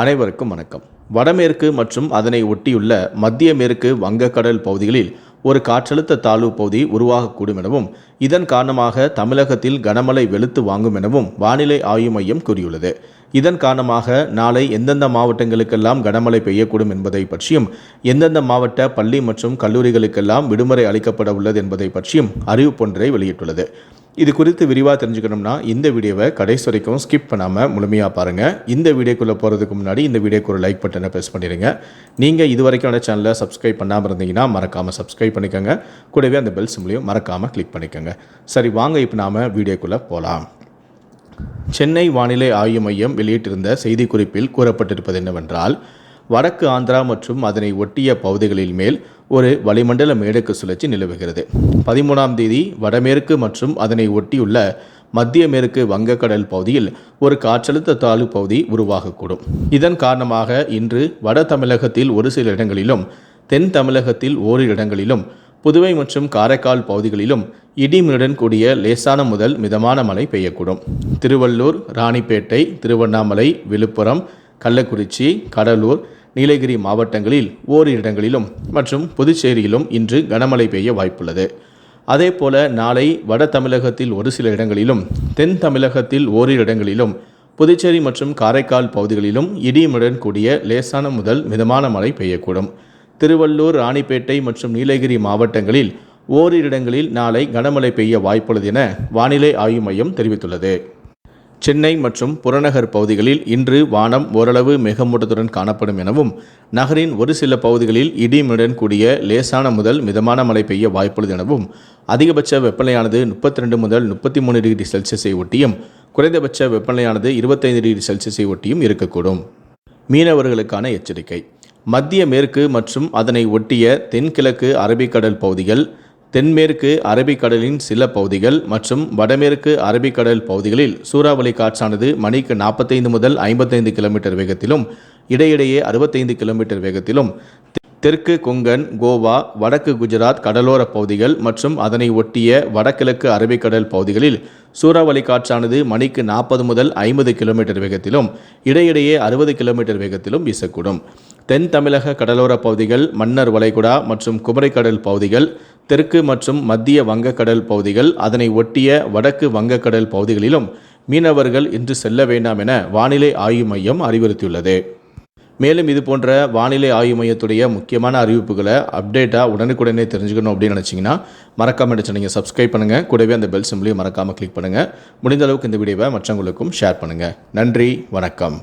அனைவருக்கும் வணக்கம். வடமேற்கு மற்றும் அதனை ஒட்டியுள்ள மத்திய மேற்கு வங்கக்கடல் பகுதிகளில் ஒரு காற்றழுத்த தாழ்வு பகுதி உருவாகக்கூடும் எனவும் இதன் காரணமாக தமிழகத்தில் கனமழை வெளுத்து வாங்கும் எனவும் வானிலை ஆய்வு மையம் கூறியுள்ளது. இதன் காரணமாக நாளை எந்தெந்த மாவட்டங்களுக்கெல்லாம் கனமழை பெய்யக்கூடும் என்பதை பற்றியும் எந்தெந்த மாவட்ட பள்ளி மற்றும் கல்லூரிகளுக்கெல்லாம் விடுமுறை அளிக்கப்பட உள்ளது என்பதை பற்றியும் அறிவிப்பொன்றை வெளியிட்டுள்ளது. இது குறித்து விரிவாக தெரிஞ்சுக்கணும்னா இந்த வீடியோவை கடைசி வரைக்கும் ஸ்கிப் பண்ணாமல் முழுமையாக பாருங்கள் இந்த வீடியோக்குள்ளே போகிறதுக்கு முன்னாடி இந்த வீடியோக்கு ஒரு லைக் பட்டனை ப்ரெஸ் பண்ணிடுங்க. நீங்கள் இது வரைக்கும் சேனலை சப்ஸ்கிரைப் பண்ணாமல் இருந்தீங்கன்னா மறக்காமல் சப்ஸ்கிரைப் பண்ணிக்கோங்க. கூடவே அந்த பெல் சிம்லையும் மறக்காமல் கிளிக் பண்ணிக்கோங்க. சரி வாங்க இப்போ நாம் வீடியோக்குள்ளே போகலாம் சென்னை வானிலை ஆய்வு மையம் வெளியிட்டிருந்த செய்திக்குறிப்பில் கூறப்பட்டிருப்பது என்னவென்றால் வடக்கு ஆந்திரா மற்றும் அதனை ஒட்டிய பகுதிகளில் மேல் ஒரு வளிமண்டல மேடக்கு சுழற்சி நிலவுகிறது. பதிமூணாம் தேதி வடமேற்கு மற்றும் அதனை ஒட்டியுள்ள மத்திய மேற்கு வங்கக்கடல் பகுதியில் ஒரு காற்றழுத்த தாழ்வு பகுதி உருவாகக்கூடும். இதன் காரணமாக இன்று வட தமிழகத்தில் ஒரு சில இடங்களிலும் தென் தமிழகத்தில் ஓரிரு இடங்களிலும் புதுவை மற்றும் காரைக்கால் பகுதிகளிலும் இடிமின்னுடன் கூடிய லேசான முதல் மிதமான மழை பெய்யக்கூடும். திருவள்ளூர் ராணிப்பேட்டை திருவண்ணாமலை விழுப்புரம் கள்ளக்குறிச்சி கடலூர் நீலகிரி மாவட்டங்களில் ஓரிரு இடங்களிலும் மற்றும் புதுச்சேரியிலும் இன்று கனமழை பெய்ய வாய்ப்புள்ளது. அதேபோல நாளை வட தமிழகத்தில் ஒரு சில இடங்களிலும் தென் தமிழகத்தில் ஓரிரு இடங்களிலும் புதுச்சேரி மற்றும் காரைக்கால் பகுதிகளிலும் இடியுடன் கூடிய லேசான முதல் மிதமான மழை பெய்யக்கூடும். திருவள்ளூர் ராணிப்பேட்டை மற்றும் நீலகிரி மாவட்டங்களில் ஓரிரு இடங்களில் நாளை கனமழை பெய்ய வாய்ப்புள்ளது என வானிலை ஆய்வு மையம் தெரிவித்துள்ளது. சென்னை மற்றும் புறநகர் பகுதிகளில் இன்று வானம் ஓரளவு மேகமூட்டத்துடன் காணப்படும் எனவும் நகரின் ஒரு சில பகுதிகளில் இடிமுடன் கூடிய லேசான முதல் மிதமான மழை பெய்ய வாய்ப்புள்ளது எனவும் அதிகபட்ச வெப்பநிலையானது முப்பத்தி ரெண்டு முதல் முப்பத்தி மூணு டிகிரி செல்சியஸை ஒட்டியும் குறைந்தபட்ச வெப்பநிலையானது இருபத்தைந்து டிகிரி செல்சியஸை ஒட்டியும் இருக்கக்கூடும். மீனவர்களுக்கான எச்சரிக்கை. மத்திய மேற்கு மற்றும் அதனை ஒட்டிய தென்கிழக்கு அரபிக்கடல் பகுதிகள் தென்மேற்கு அரபிக்கடலின் சில பகுதிகள் மற்றும் வடமேற்கு அரபிக்கடல் பகுதிகளில் சூறாவளி காற்றானது மணிக்கு நாற்பத்தைந்து முதல் ஐம்பத்தைந்து கிலோமீட்டர் வேகத்திலும் இடையிடையே அறுபத்தைந்து கிலோமீட்டர் வேகத்திலும். தெற்கு கொங்கன் கோவா வடக்கு குஜராத் கடலோர பகுதிகள் மற்றும் அதனை ஒட்டிய வடகிழக்கு அரபிக்கடல் பகுதிகளில் சூறாவளி காற்றானது மணிக்கு நாற்பது முதல் ஐம்பது கிலோமீட்டர் வேகத்திலும் இடையிடையே அறுபது கிலோமீட்டர் வேகத்திலும் வீசக்கூடும். தென் தமிழக கடலோர பகுதிகள் மன்னர் வளைகுடா மற்றும் குமரிக்கடல் பகுதிகள் தெற்கு மற்றும் மத்திய வங்கக்கடல் பகுதிகள் அதனை ஒட்டிய வடக்கு வங்கக்கடல் பகுதிகளிலும் மீனவர்கள் இன்று செல்ல வேண்டாம் என வானிலை ஆய்வு மையம் அறிவுறுத்தியுள்ளது. மேலும் இது போன்ற வானிலை ஆய்வு மையத்துடைய முக்கியமான அறிவிப்புகளை அப்டேட்டாக உடனுக்குடனே தெரிஞ்சுக்கணும் அப்படின்னு நினச்சிங்கன்னா மறக்காமல் நீங்கள் சப்ஸ்கிரைப் பண்ணுங்கள் கூடவே அந்த பெல் சிம்லையும் மறக்காமல் கிளிக் பண்ணுங்கள் முடிந்த அளவுக்கு இந்த வீடியோவை மற்றவங்களுக்கும் ஷேர் பண்ணுங்கள் நன்றி வணக்கம்.